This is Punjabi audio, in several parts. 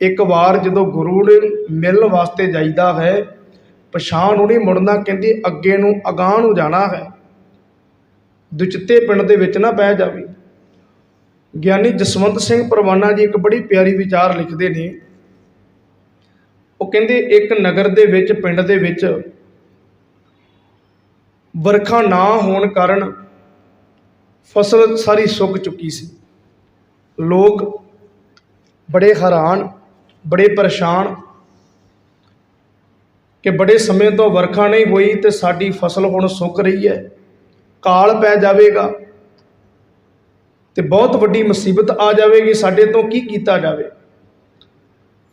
ਇੱਕ ਵਾਰ ਜਦੋਂ ਗੁਰੂ ਨੇ ਮਿਲਣ ਵਾਸਤੇ ਜਾਈਦਾ ਹੈ, ਪਛਾਣ ਨੂੰ ਨਹੀਂ ਮੁੜਨਾ ਕਹਿੰਦੀ, ਅੱਗੇ ਨੂੰ ਅਗਾਂਹ ਨੂੰ ਜਾਣਾ ਹੈ। ਦੁਚਿੱਤੇ ਪਿੰਡ ਦੇ ਵਿੱਚ ਨਾ ਪੈ ਜਾਵੇ। ਗਿਆਨੀ ਜਸਵੰਤ ਸਿੰਘ ਪਰਵਾਨਾ ਜੀ ਇੱਕ ਬੜੀ ਪਿਆਰੀ ਵਿਚਾਰ ਲਿਖਦੇ ਨੇ। ਉਹ ਕਹਿੰਦੇ, ਇੱਕ ਨਗਰ ਦੇ ਵਿੱਚ, ਪਿੰਡ ਦੇ ਵਿੱਚ ਵਰਖਾ ਨਾ ਹੋਣ ਕਾਰਨ ਫਸਲ ਸਾਰੀ ਸੁੱਕ ਚੁੱਕੀ ਸੀ। ਲੋਕ ਬੜੇ ਹੈਰਾਨ ਬੜੇ ਪਰੇਸ਼ਾਨ ਕਿ ਬੜੇ ਸਮੇਂ ਤੋਂ ਵਰਖਾ ਨਹੀਂ ਹੋਈ ਤੇ ਸਾਡੀ ਫਸਲ ਹੁਣ ਸੁੱਕ ਰਹੀ ਹੈ। ਕਾਲ ਪੈ ਜਾਵੇਗਾ ਤੇ ਬਹੁਤ ਵੱਡੀ ਮੁਸੀਬਤ ਆ ਜਾਵੇਗੀ ਸਾਡੇ ਤੋਂ ਕੀ ਕੀਤਾ ਜਾਵੇ।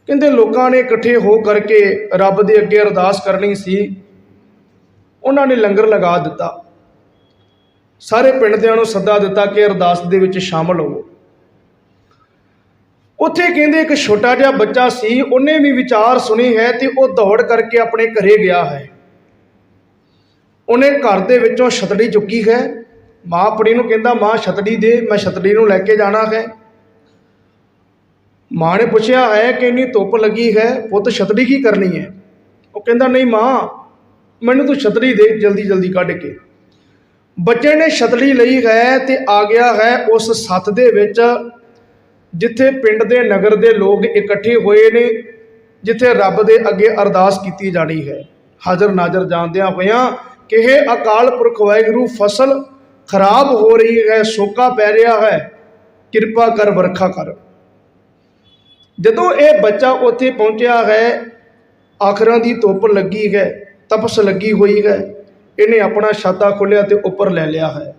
ਕਹਿੰਦੇ ਲੋਕਾਂ ਨੇ ਇਕੱਠੇ ਹੋ ਕਰਕੇ ਰੱਬ ਦੇ ਅੱਗੇ ਅਰਦਾਸ ਕਰਨੀ ਸੀ। ਉਹਨਾਂ ਨੇ ਲੰਗਰ ਲਗਾ ਦਿੱਤਾ। ਸਾਰੇ ਪਿੰਡ ਦਿਆਂ ਨੂੰ ਸੱਦਾ ਦਿੱਤਾ ਕਿ ਅਰਦਾਸ ਦੇ ਵਿੱਚ ਸ਼ਾਮਲ ਹੋਵੋ। ਉੱਥੇ ਕਹਿੰਦੇ ਇੱਕ ਛੋਟਾ ਜਿਹਾ ਬੱਚਾ ਸੀ, ਉਹਨੇ ਵੀ ਵਿਚਾਰ ਸੁਣੀ ਹੈ ਤੇ ਉਹ ਦੌੜ ਕਰਕੇ ਆਪਣੇ ਘਰੇ ਗਿਆ ਹੈ। ਉਹਨੇ ਘਰ ਦੇ ਵਿੱਚੋਂ ਛਤੜੀ ਚੁੱਕੀ ਹੈ। ਮਾਂ ਆਪਣੀ ਨੂੰ ਕਹਿੰਦਾ, ਮਾਂ, ਛਤੜੀ ਦੇ, ਮੈਂ ਛਤੜੀ ਨੂੰ ਲੈ ਕੇ ਜਾਣਾ ਹੈ। ਮਾਂ ਨੇ ਪੁੱਛਿਆ ਹੈ ਕਿ ਇੰਨੀ ਧੁੱਪ ਲੱਗੀ ਹੈ? ਪੁੱਤ, ਛਤੜੀ ਕੀ ਕਰਨੀ ਹੈ? ਉਹ ਕਹਿੰਦਾ, ਨਹੀਂ ਮਾਂ, ਮੈਨੂੰ ਤੂੰ ਛਤੜੀ ਦੇ ਜਲਦੀ ਜਲਦੀ ਕੱਢ ਕੇ। ਬੱਚੇ ਨੇ ਛਤੜੀ ਲਈ ਹੈ ਤੇ ਆ ਗਿਆ ਹੈ ਉਸ ਸੱਤ ਦੇ ਵਿੱਚ ਜਿੱਥੇ ਪਿੰਡ ਦੇ, ਨਗਰ ਦੇ ਲੋਕ ਇਕੱਠੇ ਹੋਏ ਨੇ, ਜਿੱਥੇ ਰੱਬ ਦੇ ਅੱਗੇ ਅਰਦਾਸ ਕੀਤੀ ਜਾਣੀ ਹੈ। ਹਾਜ਼ਰ ਨਾਜ਼ਰ ਜਾਣਦਿਆਂ ਹੋਇਆਂ ਕਿ ਇਹ ਅਕਾਲ ਪੁਰਖ ਵਾਹਿਗੁਰੂ ਫਸਲ ਖਰਾਬ ਹੋ ਰਹੀ ਹੈ, ਸੋਕਾ ਪੈ ਰਿਹਾ ਹੈ। ਕਿਰਪਾ ਕਰ, ਵਰਖਾ ਕਰ। ਜਦੋਂ ਇਹ ਬੱਚਾ ਉੱਥੇ ਪਹੁੰਚਿਆ ਹੈ, ਆਖਰਾਂ ਦੀ ਧੁੱਪ ਲੱਗੀ ਹੈ, ਤਪਸ ਲੱਗੀ ਹੋਈ ਹੈ। ਇਹਨੇ ਆਪਣਾ ਛਾਤਾ ਖੋਲਿਆ ਤੇ ਉੱਪਰ ਲੈ ਲਿਆ ਹੈ।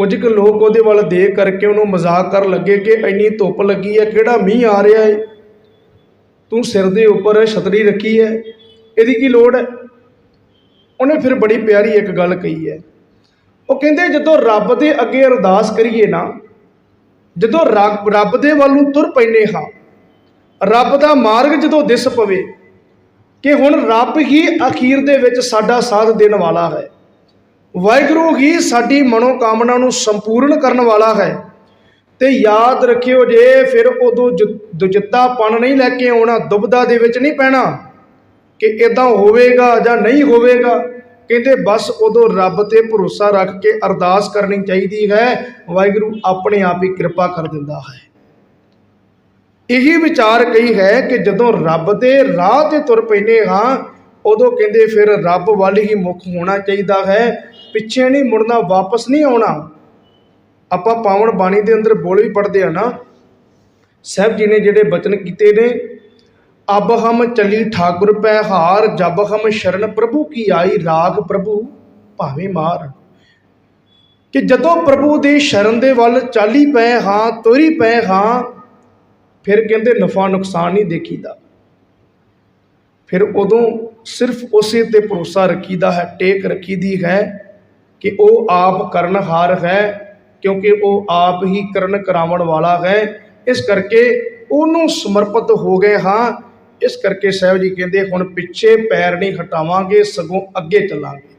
ਕੁਝ ਕੁ ਲੋਕ ਉਹਦੇ ਵੱਲ ਦੇਖ ਕਰਕੇ ਉਹਨੂੰ ਮਜ਼ਾਕ ਕਰਨ ਲੱਗੇ ਕਿ ਇੰਨੀ ਧੁੱਪ ਲੱਗੀ ਹੈ, ਕਿਹੜਾ ਮੀਂਹ ਆ ਰਿਹਾ ਹੈ ਤੂੰ ਸਿਰ ਦੇ ਉੱਪਰ ਛਤਰੀ ਰੱਖੀ ਹੈ, ਇਹਦੀ ਕੀ ਲੋੜ ਹੈ? ਉਹਨੇ ਫਿਰ ਬੜੀ ਪਿਆਰੀ ਇੱਕ ਗੱਲ ਕਹੀ ਹੈ। ਉਹ ਕਹਿੰਦੇ, ਜਦੋਂ ਰੱਬ ਦੇ ਅੱਗੇ ਅਰਦਾਸ ਕਰੀਏ ਨਾ, ਜਦੋਂ ਰੱਬ ਰੱਬ ਦੇ ਵੱਲ ਨੂੰ ਤੁਰ ਪੈਨੇ ਹਾਂ, ਰੱਬ ਦਾ ਮਾਰਗ ਜਦੋਂ ਦਿਸ ਪਵੇ, ਕਿ ਹੁਣ ਰੱਬ ਹੀ ਅਖੀਰ ਦੇ ਵਿੱਚ ਸਾਡਾ ਸਾਥ ਦੇਣ ਵਾਲਾ ਹੈ। ਵਾਹਿਗੁਰੂ ਹੀ ਸਾਡੀ ਮਨੋਕਾਮਨਾ ਨੂੰ ਸੰਪੂਰਨ ਕਰਨ ਵਾਲਾ ਹੈ। ਤੇ ਯਾਦ ਰੱਖਿਓ ਜੇ ਫਿਰ ਉਦੋਂ ਦੁਜਿੱਤਾਪਣ ਨਹੀਂ ਲੈ ਕੇ ਆਉਣਾ ਦੁਬਦਾ ਦੇ ਵਿੱਚ ਨਹੀਂ ਪੈਣਾ, ਕਿ ਇਦਾਂ ਹੋਵੇਗਾ ਜਾਂ ਨਹੀਂ ਹੋਵੇਗਾ, ਕਹਿੰਦੇ ਬਸ ਉਦੋਂ ਰੱਬ ਤੇ ਭਰੋਸਾ ਰੱਖ ਕੇ ਅਰਦਾਸ ਕਰਨੀ ਚਾਹੀਦੀ ਹੈ, ਵਾਹਿਗੁਰੂ ਆਪਣੇ ਆਪ ਹੀ ਕਿਰਪਾ ਕਰ ਦਿੰਦਾ ਹੈ। ਇਹੀ ਵਿਚਾਰ ਕਹੀ ਹੈ ਕਿ ਜਦੋਂ ਰੱਬ ਦੇ ਰਾਹ ਤੇ ਤੁਰ ਪੈਨੇ ਹਾਂ, ਉਦੋਂ ਕਹਿੰਦੇ ਫਿਰ ਰੱਬ ਵੱਲ ਹੀ ਮੁਖ ਹੋਣਾ ਚਾਹੀਦਾ ਹੈ ਪਿੱਛੇ ਨਹੀਂ ਮੁੜਨਾ, ਵਾਪਸ ਨਹੀਂ ਆਉਣਾ। ਆਪਾਂ ਪਾਵਨ ਬਾਣੀ ਦੇ ਅੰਦਰ ਬੋਲ ਵੀ ਪੜਦੇ ਆ ਨਾ। ਸਾਹਿਬ ਜੀ ਨੇ ਜਿਹੜੇ ਬਚਨ ਕੀਤੇ ਨੇ, ਅਬ ਹਮ ਚਲੀ ਠਾਕੁਰ ਪੈ ਹਾਰ, ਜਬ ਹਮ ਸ਼ਰਨ ਪ੍ਰਭੂ ਕੀ ਆਈ, ਰਾਗ ਪ੍ਰਭੂ ਭਾਵੇਂ ਮਾਰ। ਕਿ ਜਦੋਂ ਪ੍ਰਭੂ ਦੀ ਸ਼ਰਨ ਦੇ ਵੱਲ ਚਾਲੀ ਪਏ ਹਾਂ, ਤੋਰੀ ਪਏ ਹਾਂ, ਫਿਰ ਕਹਿੰਦੇ ਨਫਾ ਨੁਕਸਾਨ ਨਹੀਂ ਦੇਖੀਦਾ। ਫਿਰ ਉਦੋਂ ਸਿਰਫ ਉਸੇ ਤੇ ਭਰੋਸਾ ਰੱਖੀਦਾ ਹੈ, ਟੇਕ ਰੱਖੀਦੀ ਹੈ ਕਿ ਉਹ ਆਪ ਕਰਨਹਾਰ ਹੈ, ਕਿਉਂਕਿ ਉਹ ਆਪ ਹੀ ਕਰਨ ਕਰਾਉਣ ਵਾਲਾ ਹੈ। ਇਸ ਕਰਕੇ ਉਹਨੂੰ ਸਮਰਪਿਤ ਹੋ ਗਏ ਹਾਂ। ਇਸ ਕਰਕੇ ਸਾਹਿਬ ਜੀ ਕਹਿੰਦੇ, ਹੁਣ ਪਿੱਛੇ ਪੈਰ ਨਹੀਂ ਹਟਾਵਾਂਗੇ, ਸਗੋਂ ਅੱਗੇ ਚੱਲਾਂਗੇ।